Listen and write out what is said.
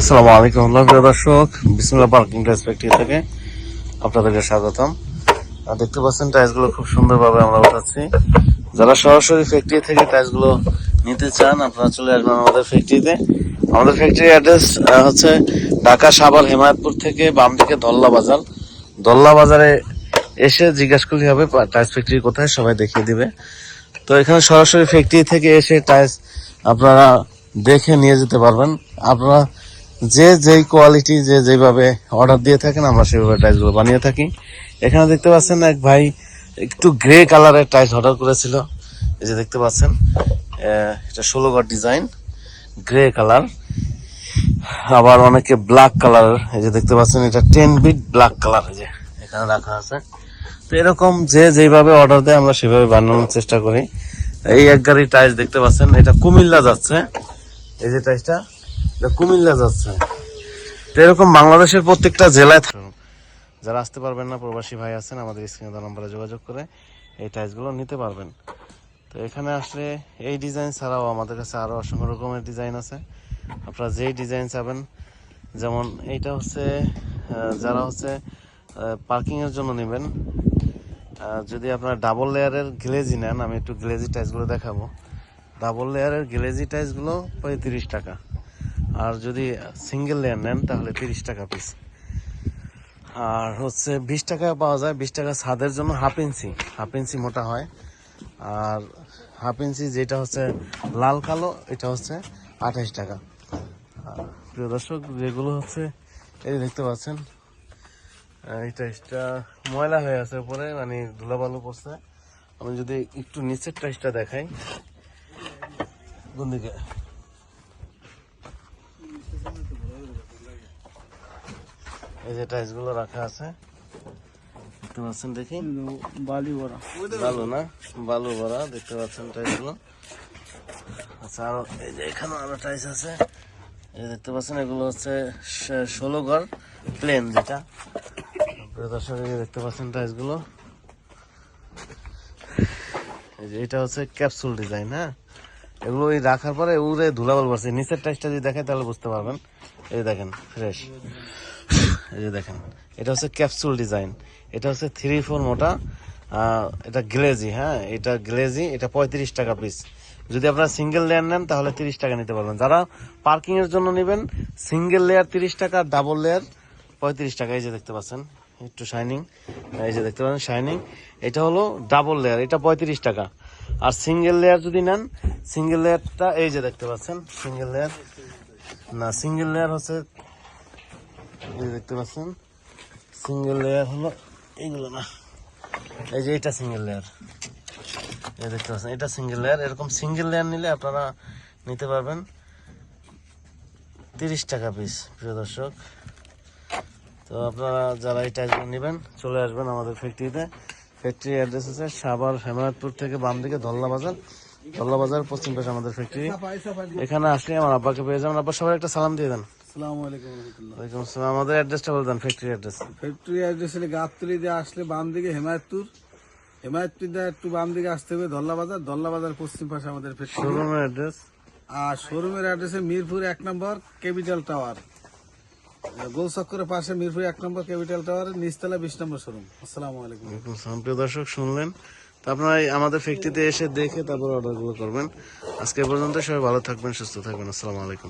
আসসালামু আলাইকুম প্রিয় দর্শক, বিসমুল্লাহ পার্কিং ফ্যাক্টরি থেকে আপনাদেরকে স্বাগতম। দেখতে পাচ্ছেন টাইলসগুলো খুব সুন্দরভাবে আমরা উঠাচ্ছি। যারা সরাসরি ফ্যাক্টরি থেকে টাইলসগুলো নিতে চান, আপনারা চলে আসবেন আমাদের ফ্যাক্টরিতে আমাদের ফ্যাক্টরি অ্যাড্রেস হচ্ছে ঢাকা সাভার হেমায়তপুর থেকে বাম দিকে দল্লা বাজার। দল্লা বাজারে এসে জিজ্ঞাসা করলে হবে টাইলস ফ্যাক্টরি কোথায়, সবাই দেখিয়ে দিবে। তো এখানে সরাসরি ফ্যাক্টরি থেকে এসে টাইলস আপনারা দেখে নিয়ে যেতে পারবেন। আপনারা যে যেই কোয়ালিটি যে যেভাবে অর্ডার দিয়ে থাকেন, আমরা সেভাবে টাইলসগুলো বানিয়ে থাকি। এখানে দেখতে পাচ্ছেন এক ভাই একটু গ্রে কালারের টাইলস অর্ডার করেছিল। এই যে দেখতে পাচ্ছেন এটা ষোলো গড় ডিজাইন গ্রে কালার আবার অনেকে ব্ল্যাক কালার এই যে দেখতে পাচ্ছেন, এটা টেন বিট ব্ল্যাক কালার এই যে এখানে রাখা আছে। তো এরকম যে যেভাবে অর্ডার দেয়, আমরা সেভাবে বানানোর চেষ্টা করি। এই এক গাড়ি টাইলস দেখতে পাচ্ছেন, এটা কুমিল্লা যাচ্ছে। এই যে টাইলসটা কুমিল্লা যাচ্ছে। তো এরকম বাংলাদেশের প্রত্যেকটা জেলায়। যারা আসতে পারবেন না, প্রবাসী ভাই আছেন, আমাদের স্ক্রিনে দেওয়া নম্বরে যোগাযোগ করে এই টাইলসগুলো নিতে পারবেন। তো এখানে আসলে এই ডিজাইন ছাড়াও আমাদের কাছে আরও অসংখ্য রকমের ডিজাইন আছে। আপনারা যেই ডিজাইন চাবেন, যেমন এইটা হচ্ছে যারা হচ্ছে পার্কিং এর জন্য নেবেন। যদি আপনার ডাবল লেয়ারের গ্লেজি নেন, আমি একটু গ্লেজি টাইলসগুলো দেখাবো। ডাবল লেয়ারের গ্লেজি টাইলসগুলো পঁয়ত্রিশ টাকা। আর যদি সিঙ্গেল লেয়ার নেন, তাহলে তিরিশ টাকা পিস আর হচ্ছে বিশ টাকা পাওয়া যায়, বিশ টাকা ছাদের জন্য হাফ ইঞ্চি হাফ ইঞ্চি মোটা হয়। আর হাফ ইঞ্চি যেটা হচ্ছে লাল কালো, এটা হচ্ছে আঠাশ টাকা। প্রিয় দর্শক, যেগুলো হচ্ছে, এই দেখতে পাচ্ছেন এই টাইসটা ময়লা হয়ে আছে উপরে মানে ধুলাবালু পড়ছে। আমি যদি একটু নিচের টাইসটা দেখাই। কোন দিকে? এই যে টাইসগুলো রাখা আছে। দেখতে পাচ্ছেন দেখি? বালি বড়া বালু না? বালু ভরা দেখতে পাচ্ছেন টাইসগুলো। আচ্ছা আরও এই যে এখানে আরও টাইস আছে। এই দেখতে পাচ্ছেন এগুলো হচ্ছে ষোলো ঘর প্লেন যেটা। দর্শক দেখতে পাচ্ছেন টাইসগুলো। এই যে এটা হচ্ছে ক্যাপসুল ডিজাইন হ্যাঁ? এগুলো ওই রাখার পরে উড়ে ধুলাবাল পড়ছে নিচের টাইসটা যদি দেখেন তাহলে বুঝতে পারবেন। এই দেখেন ফ্রেশ এই যে দেখেন, এটা হচ্ছে ক্যাপসুল ডিজাইন এটা হচ্ছে থ্রি ফোর মোটা এটা গ্লেজি হ্যাঁ এটা গ্লেজি এটা পঁয়ত্রিশ টাকা পিস যদি আপনারা সিঙ্গেল লেয়ার নেন, তাহলে তিরিশ টাকা নিতে পারবেন। যারা পার্কিং এর জন্য নেবেন সিঙ্গেল লেয়ার তিরিশ টাকা ডাবল লেয়ার পঁয়ত্রিশ টাকা। এই যে দেখতে পাচ্ছেন, একটু শাইনিং এই যে দেখতে পাচ্ছেন শাইনিং এটা হলো ডাবল লেয়ার এটা পঁয়ত্রিশ টাকা। আর সিঙ্গেল লেয়ার যদি নেন সিঙ্গেল লেয়ারটা এই যে দেখতে পাচ্ছেন সিঙ্গেল লেয়ার না সিঙ্গেল লেয়ার হচ্ছে দেখতে পাচ্ছেন? সিঙ্গেল লেয়ার হলো এইগুলো না। এই যে এটা সিঙ্গেল লেয়ার এই দেখতে পাচ্ছেন, এটা সিঙ্গেল লেয়ার এরকম সিঙ্গেল লেয়ার নিলে আপনারা নিতে পারবেন তিরিশ টাকা পিস প্রিয় দর্শক। তো আপনারা যারা টাইপগুলো নেবেন, চলে আসবেন আমাদের ফ্যাক্টরিতে ফ্যাক্টরি অ্যাড্রেস হচ্ছে সাভার হেমায়তপুর থেকে বাম দিকে ধল্লা বাজার। ধল্লা বাজার পশ্চিম পাশে আমাদের ফ্যাক্টরি এখানে আসলে আমার আব্বাকে পেয়ে যাবেন। আব্বা, সবাই একটা সালাম দিয়ে দেন। আসসালামু আলাইকুম রহমতুল্লাহ। ওয়ালাইকুম আসসালাম। আমাদের অ্যাড্রেসটা বলে দেন ফ্যাক্টরি অ্যাড্রেস ফ্যাক্টরি অ্যাড্রেস হলে গাবতলি দিয়ে আসলে বাম দিকে হেমায়তপুর। হেমায়তপুর দিয়ে একটু বাম দিকে আসতে হবে ধল্লা বাজার ধল্লা বাজার পশ্চিম পাশে আমাদের ফ্যাক্টরি শোরুমের অ্যাড্রেস আর শোরুমের অ্যাড্রেসে মিরপুর এক নম্বর ক্যাপিটাল টাওয়ার গোল চক্করের পাশে মিরপুর এক নম্বর ক্যাপিটাল টাওয়ার নিচতলা বিশ নম্বর শোরুম আসসালামু আলাইকুম। প্রিয় দর্শক শুনলেন? তো আপনারা আমাদের ফ্যাক্টরিতে এসে দেখে তারপর অর্ডারগুলো করবেন। আজকে পর্যন্ত সবাই ভালো থাকবেন সুস্থ থাকবেন। আসসালামু আলাইকুম।